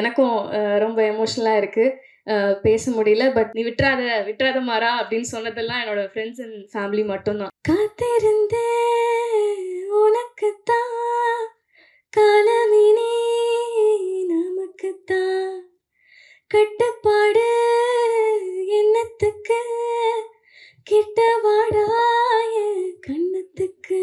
எனக்கும் ரொம்ப எமோஷ்னலாக இருக்குது பேச முடியல பட் நீ விட்டுறாத விட்டுறாத மாறா அப்படின்னு சொன்னதெல்லாம் என்னோட ஃப்ரெண்ட்ஸ் அண்ட் ஃபேமிலி மட்டும்தான். காத்திருந்தே உனக்குத்தான் காலமினே நமக்குத்தான். கட்டுப்பாடு என்னத்துக்கு கிட்ட வாடாய கண்ணத்துக்கு.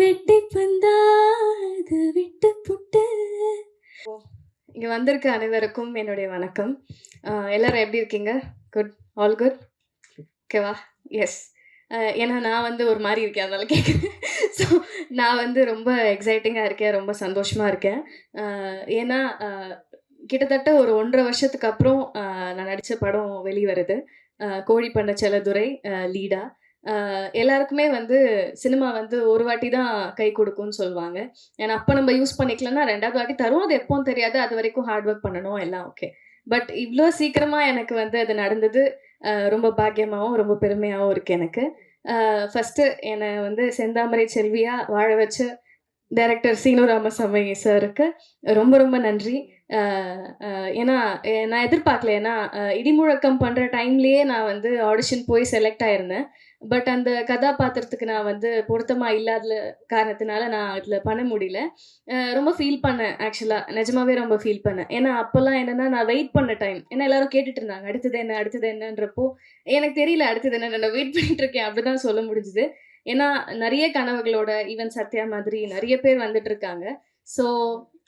வெட்டி பந்தாது விட்டு புட்டு இங்கே வந்திருக்க அனைவருக்கும் என்னுடைய வணக்கம். எல்லாரும் எப்படி இருக்கீங்க? குட் ஆல் குட் ஓகேவா எஸ் ஏன்னா நான் வந்து ஒரு மாதிரி இருக்கேன் அதனால கேட்குறேன் ஸோ நான் வந்து ரொம்ப எக்ஸைட்டிங்காக இருக்கேன் ரொம்ப சந்தோஷமாக இருக்கேன். ஏன்னா கிட்டத்தட்ட ஒரு ஒன்றரை வருஷத்துக்கு அப்புறம் நான் நடித்த படம் வெளிவருது. கோழி பண்ண செலதுரை லீடா. எல்லாருக்குமே வந்து சினிமா வந்து ஒரு வாட்டி தான் கை கொடுக்கும்னு சொல்லுவாங்க. ஏன்னா அப்போ நம்ம யூஸ் பண்ணிக்கலன்னா ரெண்டாவது வாட்டி தரும் அது எப்போவும் தெரியாது. அது வரைக்கும் ஹார்ட் ஒர்க் பண்ணணும். எல்லாம் ஓகே பட் இவ்வளோ சீக்கிரமாக எனக்கு வந்து அது நடந்தது. ரொம்ப பாக்கியமாகவும் ரொம்ப பெருமையாகவும் இருக்குது எனக்கு. ஃபஸ்ட்டு என்னை வந்து செந்தாமரை செல்வியாக வாழ வச்சு டைரக்டர் சீனு ராமசாமி சாருக்கு ரொம்ப ரொம்ப நன்றி. ஏன்னா நான் எதிர்பார்க்கல. ஏன்னா இடிமுழக்கம் பண்ணுற டைம்லேயே நான் வந்து ஆடிஷன் போய் செலக்ட் ஆயிருந்தேன். பட் அந்த கதாபாத்திரத்துக்கு நான் வந்து பொருத்தமாக இல்லாத காரணத்தினால நான் அதில் பண்ண முடியல. ரொம்ப ஃபீல் பண்ணேன் ஆக்சுவலாக நிஜமாவே ரொம்ப ஃபீல் பண்ணேன். ஏன்னா அப்போல்லாம் என்னென்னா நான் வெயிட் பண்ண டைம் ஏன்னா எல்லாரும் கேட்டுட்டு இருந்தாங்க அடுத்தது என்ன அடுத்தது என்னன்றப்போ எனக்கு தெரியல அடுத்தது என்ன நான் வெயிட் பண்ணிட்டு இருக்கேன் அப்படிதான் சொல்ல முடிஞ்சுது. ஏன்னா நிறைய கனவுகளோட ஈவன் சத்யா மாதிரி நிறைய பேர் வந்துட்டு இருக்காங்க. ஸோ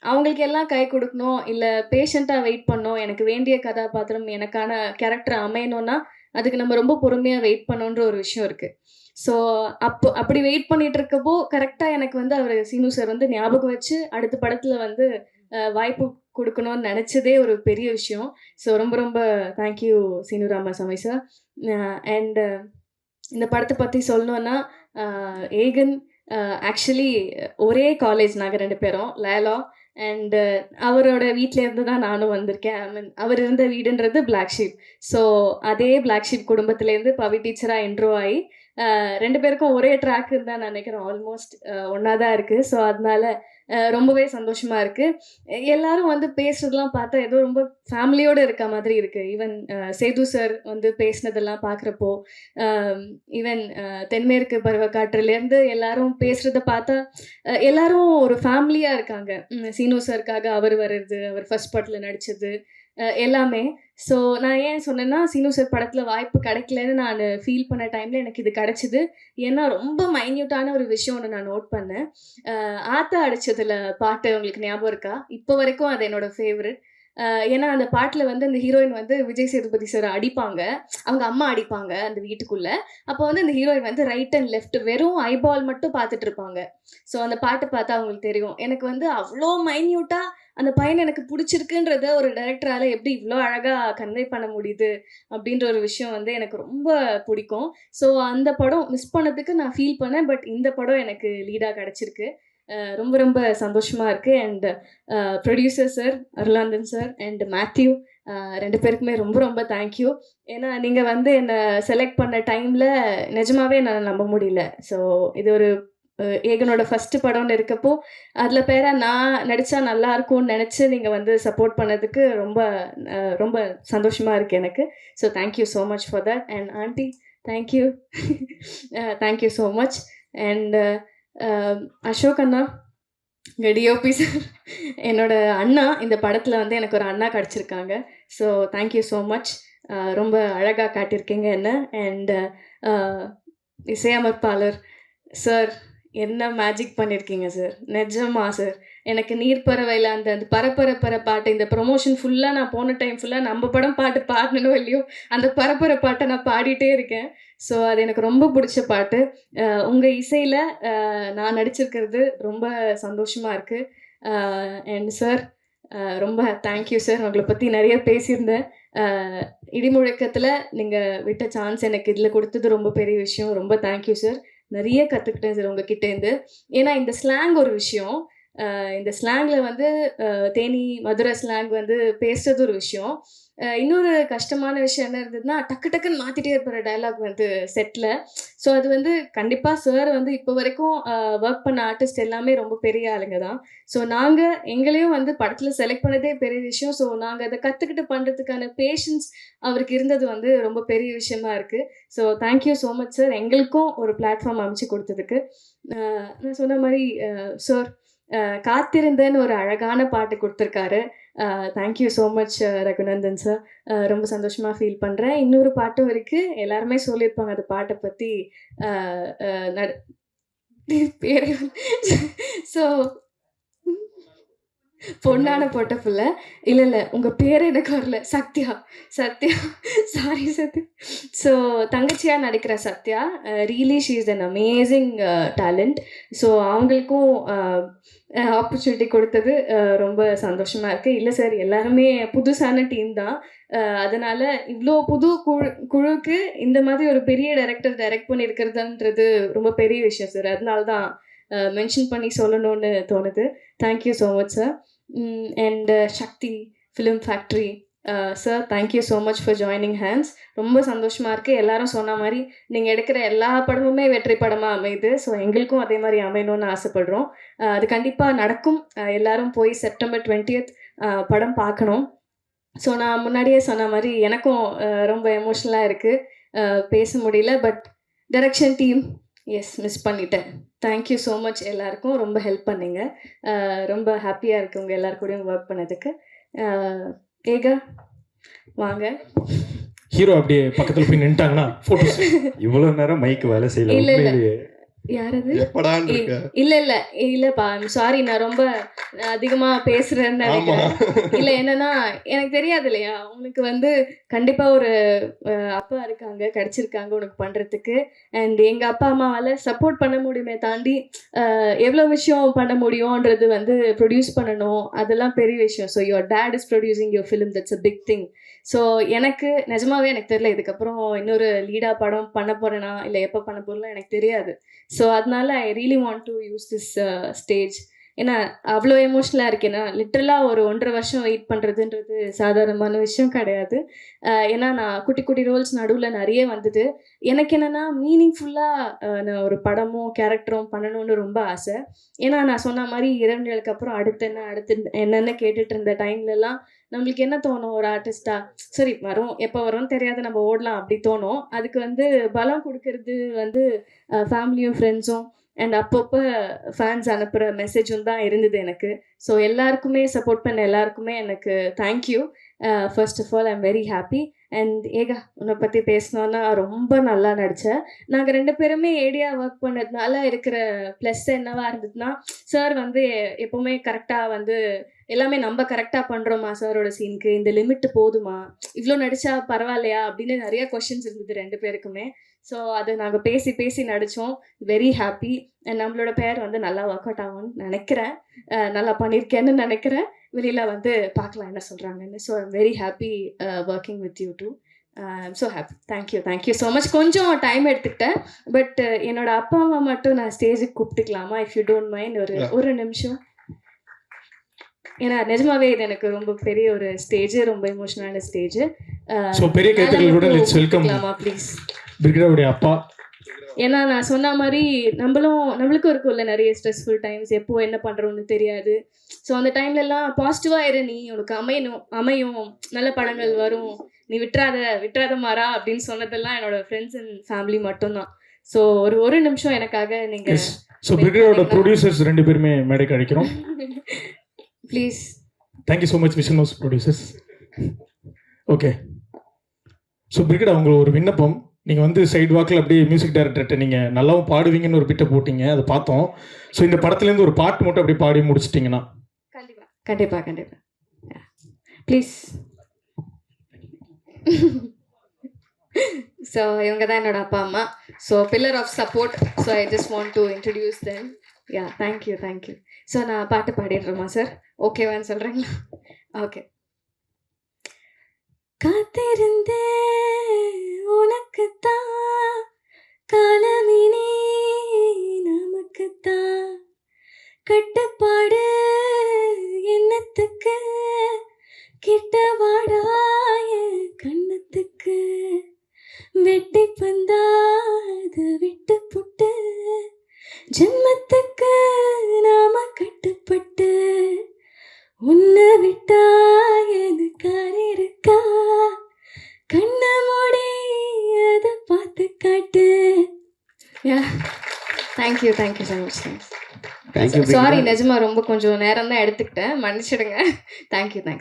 அவங்களுக்கு எல்லாம் கை கொடுக்கணும் இல்லை பேஷண்ட்டாக வெயிட் பண்ணணும் எனக்கு வேண்டிய கதாபாத்திரம் எனக்கான கேரக்டர் அமையணும்னா அதுக்கு நம்ம ரொம்ப பொறுமையாக வெயிட் பண்ணணுன்ற ஒரு விஷயம் இருக்குது ஸோ அப்போ அப்படி வெயிட் பண்ணிட்டு இருக்கப்போ கரெக்டாக எனக்கு வந்து அவர் சீனு சார் வந்து ஞாபகம் வச்சு அடுத்த படத்தில் வந்து வாய்ப்பு கொடுக்கணும்னு நினச்சதே ஒரு பெரிய விஷயம். ஸோ ரொம்ப ரொம்ப thank you Seenu Ramasamy sir and இந்த படத்தை பற்றி சொல்லணுன்னா ஏகன் ஆக்சுவலி ஒரே காலேஜ் நாங்கள் ரெண்டு பேரும் லேலா அண்ட் uh, அவரோட வீட்டில இருந்து தான் நானும் வந்திருக்கேன். ஐ மீன் அவர் இருந்த வீடுன்றது பிளாக் ஷீப் ஸோ அதே பிளாக் ஷீப் குடும்பத்துலேருந்து பவி டீச்சராக என்ட்ரோ ஆகி ரெண்டு பேருக்கும் ஒரே ட்ராக்குன்னு தான் நினைக்கிறேன். ஆல்மோஸ்ட் uh, ஒன்றா தான் இருக்குது ஸோ அதனால ரொம்பவே சந்தோஷமா இருக்குது எல்லாரும் வந்து பேசுறதெல்லாம் பார்த்தா ஏதோ ரொம்ப ஃபேமிலியோடு இருக்க மாதிரி இருக்குது ஈவன் சேது சார் வந்து பேசினதெல்லாம் பார்க்குறப்போ ஈவன் தென்மேற்கு பருவக்காற்றுலேருந்து எல்லாரும் பேசுகிறத பார்த்தா எல்லாரும் ஒரு ஃபேமிலியாக இருக்காங்க. சீனு சாருக்காக அவர் வர்றது அவர் ஃபர்ஸ்ட் பாட்டில் நடித்தது எல்லாமே. ஸோ நான் ஏன் சொன்னேன்னா சீனு சார் படத்தில் வாய்ப்பு கிடைக்கலன்னு நான் ஃபீல் பண்ண டைமில் எனக்கு இது கிடச்சிது. ஏன்னா ரொம்ப மைன்யூட்டான ஒரு விஷயம் ஒன்று நான் நோட் பண்ணேன். ஆத்தா அடித்ததில் பாட்டு உங்களுக்கு ஞாபகம் இருக்கா? இப்போ வரைக்கும் அது என்னோட ஃபேவரட் ஏன்னா அந்த பாட்டில் வந்து அந்த ஹீரோயின் வந்து விஜய் சேதுபதி சார் அடிப்பாங்க. அவங்க அம்மா அடிப்பாங்க அந்த வீட்டுக்குள்ள. அப்போ வந்து அந்த ஹீரோயின் வந்து ரைட் அண்ட் லெஃப்ட் வெறும் ஐபால் மட்டும் பார்த்துட்டு இருப்பாங்க. ஸோ அந்த பாட்டை பார்த்தா அவங்களுக்கு தெரியும். எனக்கு வந்து அவ்வளோ மைன்யூட்டாக அந்த பையன் எனக்கு பிடிச்சிருக்குன்றத ஒரு டைரக்டரால் எப்படி இவ்வளோ அழகாக கன்வே பண்ண முடியுது அப்படின்ற ஒரு விஷயம் வந்து எனக்கு ரொம்ப பிடிக்கும். ஸோ அந்த படம் மிஸ் பண்ணதுக்கு நான் ஃபீல் பண்ணேன். பட் இந்த படம் எனக்கு லீடாக கிடச்சிருக்கு. ரொம்ப ரொம்ப சந்தோஷமாக இருக்குது and producer sir Arulanthan sir and Matthew ரெண்டு பேருக்குமே ரொம்ப ரொம்ப தேங்க்யூ ஏன்னா நீங்கள் வந்து என்னை செலக்ட் பண்ண டைமில் நிஜமாவே நான் நம்ப முடியல. ஸோ இது ஒரு ஏகனோட ஃபஸ்ட்டு படம்னு இருக்கப்போ அதில் பேராக நான் நடித்தா நல்லா இருக்கும்னு நினச்சி நீங்கள் வந்து சப்போர்ட் பண்ணதுக்கு ரொம்ப ரொம்ப சந்தோஷமாக இருக்குது எனக்கு. So thank you so much for that and Andy thank you thank you so much and Ashok Anna DOP sir என்னோட அண்ணா இந்த படத்தில் வந்து எனக்கு ஒரு அண்ணா கிடச்சிருக்காங்க. So thank you so much ரொம்ப அழகாக காட்டியிருக்கீங்க என்ன. அண்ட் இசையமைப்பாளர். சார் என்ன மேஜிக் பண்ணியிருக்கீங்க சார் நிஜமா சார் எனக்கு நீர்ப்பறவையில் அந்த அந்த பரப்பர பாட்டு இந்த ப்ரொமோஷன் ஃபுல்லாக நான் போன டைம் ஃபுல்லாக நம்ம படம் பாட்டு பாடணும் இல்லையோ அந்த பரப்பர பாட்டை நான் பாடிட்டே இருக்கேன். ஸோ அது எனக்கு ரொம்ப பிடிச்ச பாட்டு. உங்கள் இசையில் நான் நடிச்சிருக்கிறது ரொம்ப சந்தோஷமாக இருக்குது அண்ட் சார் ரொம்ப தேங்க்யூ சார் உங்களை பற்றி நிறைய பேசியிருந்தேன். இடிமுழக்கத்தில் நீங்கள் விட்ட சான்ஸ் எனக்கு இதில் கொடுத்தது ரொம்ப பெரிய விஷயம். ரொம்ப தேங்க்யூ சார் நிறைய கற்றுக்கிட்டேன் சார் உங்ககிட்டேருந்து ஏன்னா இந்த ஸ்லாங் ஒரு விஷயம். இந்த ஸ்லாங்கில் வந்து தேனி மதுரை ஸ்லாங் வந்து பேசுறது ஒரு விஷயம். இன்னொரு கஷ்டமான விஷயம் என்ன இருந்ததுன்னா டக்கு டக்குன்னு மாற்றிட்டே இருப்பார் டயலாக் வந்து செட்டில் ஸோ அது வந்து கண்டிப்பாக சார் வந்து இப்போ வரைக்கும் ஒர்க் பண்ண ஆர்டிஸ்ட் எல்லாமே ரொம்ப பெரிய ஆளுங்க தான். ஸோ நாங்கள் எங்களையும் வந்து படத்தில் செலக்ட் பண்ணதே பெரிய விஷயம். ஸோ நாங்கள் அதை கற்றுக்கிட்டு பண்ணுறதுக்கான பேஷன்ஸ் அவருக்கு இருந்தது வந்து ரொம்ப பெரிய விஷயமா இருக்குது so thank you so much sir எங்களுக்கும் ஒரு பிளாட்ஃபார்ம் அமைச்சு கொடுத்ததுக்கு. நான் சொன்ன மாதிரி சார் காத்திருந்தேன்னு ஒரு அழகான பாட்டு கொடுத்துருக்காரு. Thank you so much Raghunandan sir ரொம்ப சந்தோஷமாக ஃபீல் பண்ணுறேன் இன்னொரு பாட்டும் இருக்குது எல்லாருமே சொல்லியிருப்பாங்க அந்த பாட்டை பற்றி பேர் ஸோ பொண்ணான பொட்ட பிள்ளை இல்லை இல்லை உங்கள் பேர் எனக்கு வரல. சத்யா சத்யா சாரி சத்யா. ஸோ தங்கச்சியாக நடிக்கிற Sathya really she is an amazing talent so அவங்களுக்கும் ஆப்பர்ச்சுனிட்டி கொடுத்தது ரொம்ப சந்தோஷமாக இருக்குது இல்லை சார் எல்லாருமே புதுசான டீம் தான். அதனால இவ்வளோ புது குழு குழுக்கு இந்த மாதிரி ஒரு பெரிய டைரக்டர் டைரக்ட் பண்ணியிருக்கிறதுன்றது ரொம்ப பெரிய விஷயம் சார் அதனால தான் மென்ஷன் பண்ணி சொல்லணும்னு தோணுது. Thank you so much sir and Sakthi film factory sir thank you so much for joining hands ரொம்ப சந்தோஷமாக இருக்குது எல்லாரும் சொன்ன மாதிரி நீங்கள் எடுக்கிற எல்லா படமுமே வெற்றி படமாக அமையுது. ஸோ எங்களுக்கும் அதே மாதிரி அமையணும்னு ஆசைப்படுறோம். Uh, அது கண்டிப்பாக நடக்கும். Uh, எல்லாரும் போய் செப்டம்பர் டுவெண்ட்டியத் uh, படம் பார்க்கணும். ஸோ நான் முன்னாடியே சொன்ன மாதிரி எனக்கும் ரொம்ப எமோஷ்னலாக இருக்குது பேச முடியல பட் டைரக்ஷன் டீம் எஸ் மிஸ் பண்ணிட்டேன். தேங்க்யூ ஸோ மச் எல்லாருக்கும். ரொம்ப ஹெல்ப் பண்ணீங்க. ரொம்ப ஹாப்பியாக இருக்கு உங்கள் எல்லாரு கூடயும் ஒர்க் பண்ணதுக்கு. ஏகா வாங்க. ஹீரோ அப்படியே பக்கத்துல போய் நின்ட்டாங்கன்னா இவ்வளவு நேரம் மைக் வேலை செய்யல. யாரது? இல்ல இல்ல. இல்லப்பா சாரி நான் ரொம்ப அதிகமா பேசுறேன்னு நினைக்கிறேன். இல்ல என்னன்னா எனக்கு தெரியாது இல்லையா? உனக்கு வந்து கண்டிப்பா ஒரு அப்பா இருக்காங்க கிடைச்சிருக்காங்க உனக்கு பண்றதுக்கு. அண்ட் எங்க அப்பா அம்மாவால சப்போர்ட் பண்ண முடியுமே தாண்டி எவ்வளவு விஷயம் பண்ண முடியும்ன்றது வந்து ப்ரொடியூஸ் பண்ணணும். அதெல்லாம் பெரிய விஷயம். So your dad is producing your film that's a big thing so எனக்கு நிஜமாவே எனக்கு தெரியல இதுக்கப்புறம் இன்னொரு லீடா படம் பண்ண போறேனா இல்லை எப்போ பண்ண போறேன் எனக்கு தெரியாது. ஸோ அதனால I really want to use this stage ஏன்னா அவ்வளோ எமோஷ்னலாக இருக்கேன்னா லிட்ரலாக ஒரு ஒன்றரை வருஷம் வெயிட் பண்ணுறதுன்றது சாதாரணமான விஷயம் கிடையாது. Uh, ஏன்னா நான் குட்டி குட்டி ரோல்ஸ் நடுவில் நிறைய வந்தது. எனக்கு என்னென்னா மீனிங்ஃபுல்லாக uh, நான் ஒரு படமோ கேரக்டரும் பண்ணணும்னு ரொம்ப ஆசை. ஏன்னா நான் சொன்ன மாதிரி இரண்டுகளுக்கு அப்புறம் அடுத்து என்ன அடுத்து என்னென்ன கேட்டுட்டு இருந்த டைம்லலாம் நம்மளுக்கு என்ன தோணும் ஒரு ஆர்டிஸ்டா சரி வரும். எப்போ வரும்னு தெரியாது. நம்ம ஓடலாம் அப்படி தோணும். அதுக்கு வந்து பலம் கொடுக்கறது வந்து ஃபேமிலியும் ஃப்ரெண்ட்ஸும் அண்ட் அப்பப்போ ஃபேன்ஸ் அனுப்புகிற மெசேஜும் தான் இருந்தது எனக்கு. ஸோ எல்லாருக்குமே சப்போர்ட் பண்ண எல்லாருக்குமே எனக்கு thank you first of all I'm very happy and Eka உன்னை பற்றி பேசினோன்னா ரொம்ப நல்லா நடித்தேன் நாங்கள் ரெண்டு பேருமே ஏடியா ஒர்க் பண்ணதுனால இருக்கிற ப்ளஸ் என்னவா இருந்ததுன்னா சார் வந்து எப்போவுமே கரெக்டாக வந்து எல்லாமே நம்ம கரெக்டாக பண்ணுறோமா சாரோட சீனுக்கு இந்த லிமிட் போதுமா? இவ்வளோ நடிச்சா பரவாயில்லையா? அப்படின்னு நிறைய கொஷின்ஸ் இருந்தது ரெண்டு பேருக்குமே. ஸோ அதை நாங்கள் பேசி பேசி நடித்தோம் வெரி ஹாப்பி நம்மளோட பேர் வந்து நல்லா ஒர்க் அவுட் ஆகும்னு நினைக்கிறேன். நல்லா பண்ணியிருக்கேன்னு நினைக்கிறேன். வெளியில் வந்து பார்க்கலாம் என்ன சொல்கிறாங்கன்னு so I'm very happy working with you too I'm so happy thank you thank you so much கொஞ்சம் டைம் எடுத்துக்கிட்டேன். பட் என்னோட அப்பா அம்மா மட்டும் நான் ஸ்டேஜுக்கு கூப்பிட்டுக்கலாமா? இஃப் யூ டோன்ட் மைண்ட் ஒரு. ஒரு நிமிஷம். ஏன்னா நிஜமாவே இது எனக்கு ரொம்ப பெரிய ஒரு ஸ்டேஜ் ரொம்ப எமோஷனலான ஸ்டேஜ் ஸோ பெரிய கைத்தறலுடன் லெட்ஸ் வெல்கம் ப்ளீஸ் பிரிகடாவுடைய அப்பா. ஏன்னா நான் சொன்ன மாதிரி நம்மளும் நம்மளுக்கும் இருக்கும்ல நிறைய ஸ்ட்ரெஸ்ஃபுல் டைம்ஸ் எப்போ என்ன பண்ணுறோன்னு தெரியாது. ஸோ அந்த டைம்லலாம் பாசிட்டிவாக இரு நீ. உனக்கு அமையணும் அமையும். நல்ல படங்கள் வரும். நீ விட்டுறாத விட்டுறாத மாறா அப்படின்னு சொன்னதெல்லாம் என்னோட ஃப்ரெண்ட்ஸ் அண்ட் ஃபேமிலி மட்டும்தான். ஸோ ஒரு ஒரு நிமிஷம் எனக்காக நீங்கள் எஸ் ஸோ பிரிகடாவோட ப்ரொடியூசர்ஸ் ரெண்டு பேருமே மேடைக்கு அழைக்கிறோம். Please thank you so much vision house producers okay so Brigida உங்களுக்கு ஒரு விண்ணப்பம். நீங்கள் வந்து சைடு வாக்கில் அப்படியே மியூசிக் டைரக்டர்கிட்ட நீங்கள் நல்லாவும் பாடுவீங்கன்னு ஒரு பிட்டை போட்டீங்க அதை பார்த்தோம். ஸோ இந்த படத்துலேருந்து ஒரு பாட்டு மட்டும் அப்படியே பாடி முடிச்சிட்டிங்கன்னா. கண்டிப்பாக கண்டிப்பாக கண்டிப்பாக ப்ளீஸ் ஸோ இவங்க தான் என்னோட அப்பா அம்மா. So pillar of support so I just want to introduce then yeah thank you thank you so நான் பாட்டு பாடிடுறோமா சார் ஓகேவான்னு சொல்கிறீங்களா ஓகே காத்திருந்தே உனக்குத்தான் thank you thank you so much thanks sorry நிஜமா ரொம்ப கொஞ்சம் நேரம் தான் எடுத்துக்கிட்டேன். மன்னிச்சிடுங்க. Thank you thanks